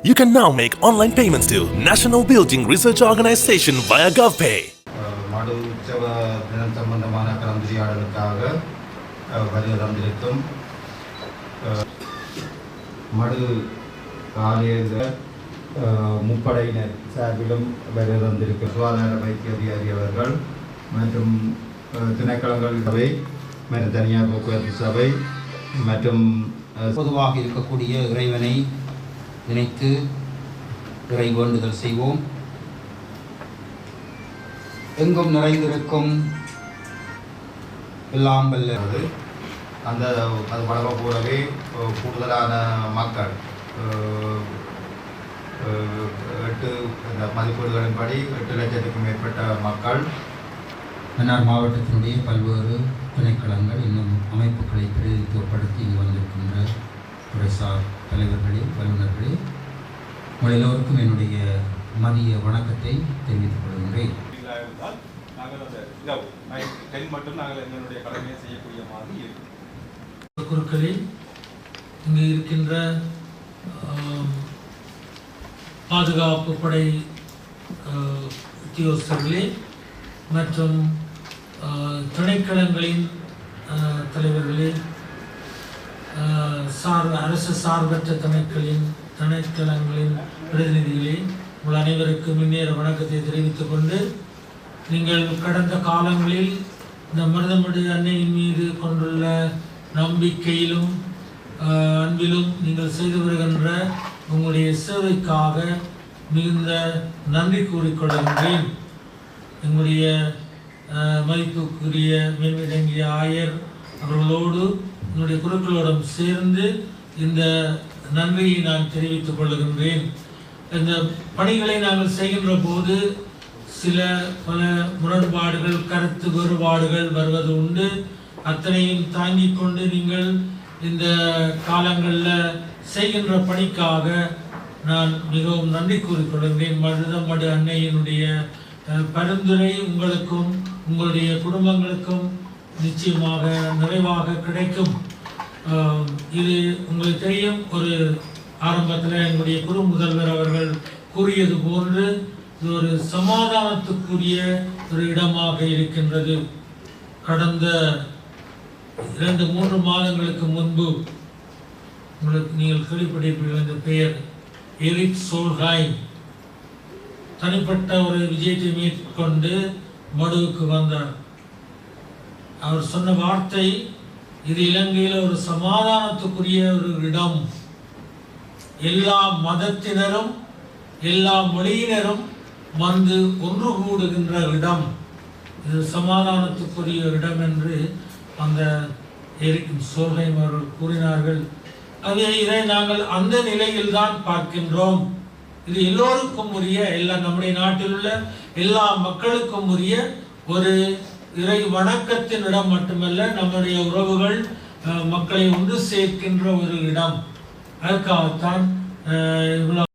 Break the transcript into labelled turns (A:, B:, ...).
A: You can now make online payments to National Building Research Organization via GovPay.
B: அஹ் மடு உற்சவ தினம் சம்பந்தமான கலந்துரையாடலுக்காக அஹ், வருகை தந்திருக்கும் அஹ், மடு ஆலயத அஹ், முப்படையினர் சார்பிலும் வருகை தந்திருக்கும் சுகாதார வைத்திய அதிகாரி அவர்கள் மற்றும் அஹ், திணைக்களங்கள் சபை மற்றும் தனியார் போக்குவரத்து சபை மற்றும் அஹ்,
C: பொதுவாக இருக்கக்கூடிய இறைவனை நினைத்து இறை வேண்டுதல் செய்வோம். எங்கும் நிறைந்திருக்கும் எல்லாம்
B: வல்லது அந்த அது வளர போலவே கூடுதலான மக்கள். எட்டு இந்த மதிப்பீடுகளின்படி எட்டு லட்சத்துக்கும் மேற்பட்ட மக்கள்
C: மன்னார் மாவட்டத்தினுடைய பல்வேறு திணைக்களங்கள் இன்னும் அமைப்புகளை பிரதிநிதித்துவப்படுத்தி இங்கு வந்திருக்கின்ற துறைசார் தலைவர்களே வல்லுநர்களே உங்கள் எல்லோருக்கும் என்னுடைய மதிய வணக்கத்தை தெரிவித்துக் கொள்கின்றேன்.
D: குருக்களில் இங்கு இருக்கின்ற பாதுகாப்பு படை உத்தியோகஸ்தர்களே மற்றும் திணைக்களங்களின் தலைவர்களே சார் அரசு சார்பற்ற திணைக்களின் திணைக்களங்களின் பிரதிநிதிகளே உங்கள் அனைவருக்கும் முன்னேற வணக்கத்தை தெரிவித்துக் கொண்டு நீங்கள் கடந்த காலங்களில் இந்த மருதமடு அன்னையின் மீது கொண்டுள்ள நம்பிக்கையிலும் அன்பிலும் நீங்கள் செய்து வருகின்ற உங்களுடைய சேவைக்காக மிகுந்த நன்றி கூறிக்கொள்கின்றேன். எங்களுடைய மதிப்புக்குரிய மேன்மிடங்கிய ஆயர் அவர்களோடு என்னுடைய குருக்களோடும் சேர்ந்து இந்த நன்மையை நான் தெரிவித்துக் கொள்கின்றேன். இந்த பணிகளை நாங்கள் செய்கின்ற போது சில பல முரண்பாடுகள் கருத்து வேறுபாடுகள் வருவது உண்டு. அத்தனையும் தாங்கி கொண்டு நீங்கள் இந்த காலங்களில் செய்கின்ற பணிக்காக நான் மிகவும் நன்றி கூறிக்கொள்கின்றேன் மருதமடு அன்னையினுடைய பரிந்துரை உங்களுக்கும் உங்களுடைய குடும்பங்களுக்கும் நிச்சயமாக நிறைவாக கிடைக்கும். இது உங்களுக்கு தெரியும். ஒரு ஆரம்பத்தில் எங்களுடைய குரு முதல்வர் அவர்கள் கூறியது போன்று இது ஒரு சமாதானத்துக்குரிய ஒரு இடமாக இருக்கின்றது. கடந்த இரண்டு மூன்று மாதங்களுக்கு முன்பு உங்களுக்கு நீங்கள் கேள்விப்பட்டிருப்பீர்கள் இந்த பெயர் எரிக் சோல்ஹாய்ம் தனிப்பட்ட ஒரு விஜயத்தை மேற்கொண்டு மடுவுக்கு வந்தார். அவர் சொன்ன வார்த்தை இது இலங்கையில் ஒரு சமாதானத்துக்குரிய ஒரு இடம். எல்லா மதத்தினரும் எல்லா மொழியினரும் வந்து ஒன்று கூடுகின்ற இடம். இது சமாதானத்துக்குரிய இடம் என்று அந்த எரிக்கும் சோல்ஹைம் அவர்கள் கூறினார்கள். அது இதை நாங்கள் அந்த நிலையில் தான் பார்க்கின்றோம். இது எல்லோருக்கும் உரிய எல்லா நம்முடைய நாட்டில் உள்ள எல்லா மக்களுக்கும் உரிய ஒரு இறை வணக்கத்தின் இடம் மட்டுமல்ல நம்முடைய உறவுகள் அஹ், மக்களை ஒன்று சேர்க்கின்ற ஒரு இடம். அதற்காகத்தான் இவ்வளோ இவ்வளவு